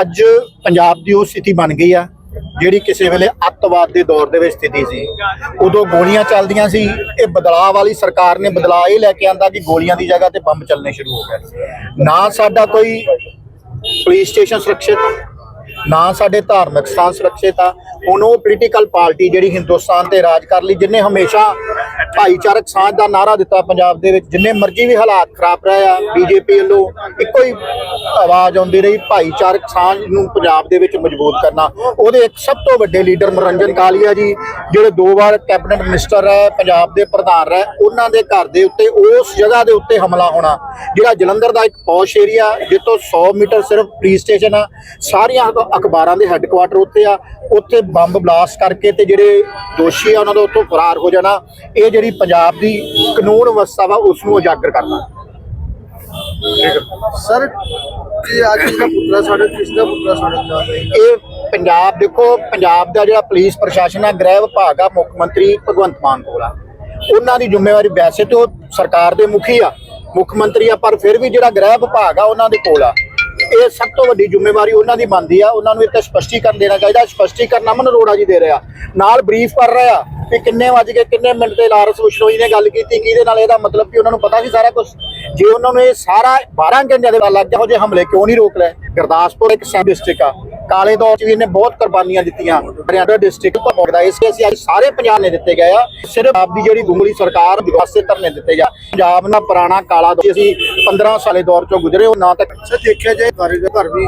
ਅੱਜ ਪੰਜਾਬ ਦੀ ਉਹ ਸਥਿਤੀ ਬਣ ਗਈ ਆ, ਜਿਹੜੀ ਕਿਸੇ ਵੇਲੇ ਅੱਤਵਾਦ ਦੇ ਦੌਰ ਦੇ ਵਿੱਚ ਸਥਿਤੀ ਸੀ। ਉਦੋਂ ਗੋਲੀਆਂ ਚੱਲਦੀਆਂ ਸੀ, ਇਹ ਬਦਲਾਅ ਵਾਲੀ ਸਰਕਾਰ ਨੇ ਬਦਲਾਅ ਇਹ ਲੈ ਕੇ ਆਂਦਾ ਕਿ ਗੋਲੀਆਂ ਦੀ ਜਗ੍ਹਾ ਤੇ ਬੰਬ ਚੱਲਣੇ ਸ਼ੁਰੂ ਹੋ ਗਏ। ਨਾ ਸਾਡਾ ਕੋਈ ਪੁਲਿਸ ਸਟੇਸ਼ਨ ਸੁਰੱਖਿਅਤ, ਨਾ ਸਾਡੇ ਧਾਰਮਿਕ ਸਥਾਨ ਸੁਰੱਖਿਅਤ ਆ। ਹੁਣ ਉਹ ਪੋਲੀਟੀਕਲ ਪਾਰਟੀ ਜਿਹੜੀ ਹਿੰਦੁਸਤਾਨ ਤੇ ਰਾਜ ਕਰ ਲਈ, ਜਿਨੇ ਹਮੇਸ਼ਾ ਭਾਈਚਾਰਕ ਸਾਂਝ ਦਾ ਨਾਰਾ ਦਿੱਤਾ ਪੰਜਾਬ ਦੇ ਵਿੱਚ। ਜਿੰਨੇ ਮਰਜ਼ੀ ਵੀ ਹਾਲਾਤ ਖਰਾਬ ਰਹੇ ਆ, ਬੀਜੇਪੀ ਵੱਲੋਂ ਇੱਕੋ ਹੀ ਆਵਾਜ਼ ਆਉਂਦੀ ਰਹੀ, ਭਾਈਚਾਰਕ ਸਾਂਝ ਨੂੰ ਪੰਜਾਬ ਦੇ ਵਿੱਚ ਮਜ਼ਬੂਤ ਕਰਨਾ। ਉਹਦੇ ਇੱਕ ਸਭ ਤੋਂ ਵੱਡੇ ਲੀਡਰ ਮਨੋਰੰਜਨ ਕਾਲੀਆ ਜੀ, ਜਿਹੜੇ ਦੋ ਵਾਰ ਕੈਬਨਿਟ ਮਿਨਿਸਟਰ ਰਹੇ, ਪੰਜਾਬ ਦੇ ਪ੍ਰਧਾਨ ਰਹੇ, ਉਹਨਾਂ ਦੇ ਘਰ ਦੇ ਉੱਤੇ, ਉਸ ਜਗ੍ਹਾ ਦੇ ਉੱਤੇ ਹਮਲਾ ਹੋਣਾ। ਜਿਹੜਾ ਜਲੰਧਰ ਦਾ ਇੱਕ ਪੌਸ਼ ਏਰੀਆ, ਜਿੱਥੋਂ 100 ਮੀਟਰ ਸਿਰਫ ਪੁਲਿਸ ਸਟੇਸ਼ਨ ਆ, ਸਾਰੀਆਂ ਅਖਬਾਰਾਂ ਦੇ ਹੈੱਡਕੁਆਟਰ ਉੱਤੇ ਆ, ਉੱਥੇ ਬੰਬ ਬਲਾਸਟ ਕਰਕੇ ਤੇ ਜਿਹੜੇ ਦੋਸ਼ੀ ਆ, ਉਹਨਾਂ ਦਾ ਉੱਥੋਂ ਫਰਾਰ ਹੋ ਜਾਣਾ। ਇਹ ਜਿਹੜੀ ਪੰਜਾਬ ਦੀ ਕਾਨੂੰਨ ਵਿਵਸਥਾ ਵਾ ਉਸ ਨੂੰ ਉਜਾਗਰ ਕਰਨਾ। ਸਰ ਕੀ ਅੱਜ ਦਾ ਪੁੱਤਰਾ ਸਾਡੇ ਕਿਸ ਦਾ ਪੁੱਤਰਾ ਸਾਡੇ ਨਾਲ ਇਹ ਪੰਜਾਬ ਦੇਖੋ ਪੰਜਾਬ ਦਾ ਜਿਹੜਾ ਪੁਲਿਸ ਪ੍ਰਸ਼ਾਸਨ ਆ ਗ੍ਰਹਿ ਵਿਭਾਗ ਆ ਮੁੱਖ ਮੰਤਰੀ ਭਗਵੰਤ ਮਾਨ ਕੋਲ ਆ। ਉਹਨਾਂ ਦੀ ਜ਼ਿੰਮੇਵਾਰੀ ਵੈਸੇ ਤੇ ਉਹ ਸਰਕਾਰ ਦੇ ਮੁਖੀ ਆ ਮੁੱਖ ਮੰਤਰੀ ਆ ਪਰ ਫਿਰ ਵੀ ਜਿਹੜਾ ਗ੍ਰਹਿ ਵਿਭਾਗ ਆ ਉਹਨਾਂ ਦੇ ਕੋਲ ਆ। ਇਹ ਸਭ ਤੋਂ ਵੱਡੀ ਜ਼ਿੰਮੇਵਾਰੀ ਉਹਨਾਂ ਦੀ ਬਣਦੀ ਆ। ਉਹਨਾਂ ਨੂੰ ਇੱਕ ਸਪਸ਼ਟੀਕਰਨ ਦੇਣਾ ਚਾਹੀਦਾ। ਸਪਸ਼ਟੀਕਰਨ ਅਮਨ ਅਰੋੜਾ ਜੀ ਦੇ ਰਿਹਾ। ਨਾਲ ਬਰੀਫ ਕਰ ਰਿਹਾ ਕਿ ਕਿੰਨੇ ਵਜ ਗਏ, ਕਿੰਨੇ ਮਿੰਟ ਤੇ ਲਾਰੈਂਸ ਬਿਸ਼ਨੋਈ ਨੇ ਗੱਲ ਕੀਤੀ। ਕਿ ਨਾਲ ਇਹਦਾ ਮਤਲਬ ਕਿ ਉਹਨਾਂ ਨੂੰ ਪਤਾ ਸੀ ਸਾਰਾ ਕੁਝ ਜੇ ਉਹਨਾਂ ਨੂੰ ਇਹ ਸਾਰਾ 12 ਘੰਟਿਆਂ ਦੇ ਬਾਅਦ ਲੱਗ ਗਿਆ ਹੋ ਜੇ ਹਮਲੇ, ਕਿਉਂ ਨਹੀਂ ਰੋਕ ਲਏ? ਗੁਰਦਾਸਪੁਰ ਇੱਕ ਸਬ ਡਿਸਟ੍ਰਿਕਟ ਆ। ਕਾਲੇ ਦੌਰ ਚ ਵੀ ਇਹਨੇ ਬਹੁਤ ਕੁਰਬਾਨੀਆਂ ਦਿੱਤੀਆਂ। ਹਰਿਆਣਾ ਡਿਸਟ੍ਰਿਕਟ ਭੋਗਦਾ ਇਸ ਲਈ ਅਸੀਂ ਅੱਜ ਸਾਰੇ ਪੰਜਾਬ ਨੇ ਦਿੱਤੇ ਗਏ ਆ। ਸਿਰਫ ਆਪ ਦੀ ਜਿਹੜੀ ਗੁੰਗਲੀ ਸਰਕਾਰ ਵਾਸਤੇ ਧਰਨੇ ਦਿੱਤੇ ਜਾ। ਪੰਜਾਬ ਨਾਲ ਪੁਰਾਣਾ ਕਾਲਾ ਦੌਰ ਅਸੀਂ 15 ਸਾਲੇ ਦੌਰ ਚੋਂ ਗੁਜ਼ਰੇ, ਉਹ ਨਾ ਤੱਕ ਸਰ ਦੇਖਿਆ ਜਾਏ ਬਾਰੇ ਦੇ ਘਰ ਵੀ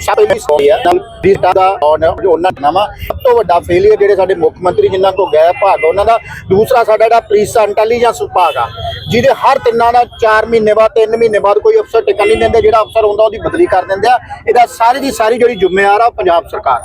ਸਭ ਤੋਂ ਸੋਈ ਨਾਲ ਰਿਸ਼ਤਾ ਦਾ ਔਨ ਜੋ ਉਹਨਾਂ ਨਾਮਾ ਸਭ ਤੋਂ ਵੱਡਾ ਫੇਲਿਅਰ ਜਿਹੜੇ ਸਾਡੇ ਮੁੱਖ ਮੰਤਰੀ ਜਿਨ੍ਹਾਂ ਕੋ ਗਏ ਭਾਗ, ਉਹਨਾਂ ਦਾ ਦੂਸਰਾ ਸਾਡਾ ਜਿਹੜਾ ਪੁਲਿਸ ਇੰਟੈਲੀਜੈਂਸ ਵਿਭਾਗ ਆ, ਜਿਹਦੇ ਹਰ ਤਿੰਨਾਂ ਦਾ 4 ਮਹੀਨੇ ਬਾਅਦ 3 ਮਹੀਨੇ ਬਾਅਦ ਕੋਈ ਅਫਸਰ ਟਿਕਣ ਨਹੀਂ ਦਿੰਦੇ, ਜਿਹੜਾ ਅਫਸਰ ਹੁੰਦਾ ਉਹਦੀ ਬਦਲੀ ਕਰ ਦਿੰਦੇ ਆ। ਇਹਦਾ ਸਾਰੀ ਦੀ ਸਾਰੀ ਜਿਹੜੀ ਜ਼ਿੰਮੇਵਾਰ ਆ ਪੰਜਾਬ ਸਰਕਾਰ।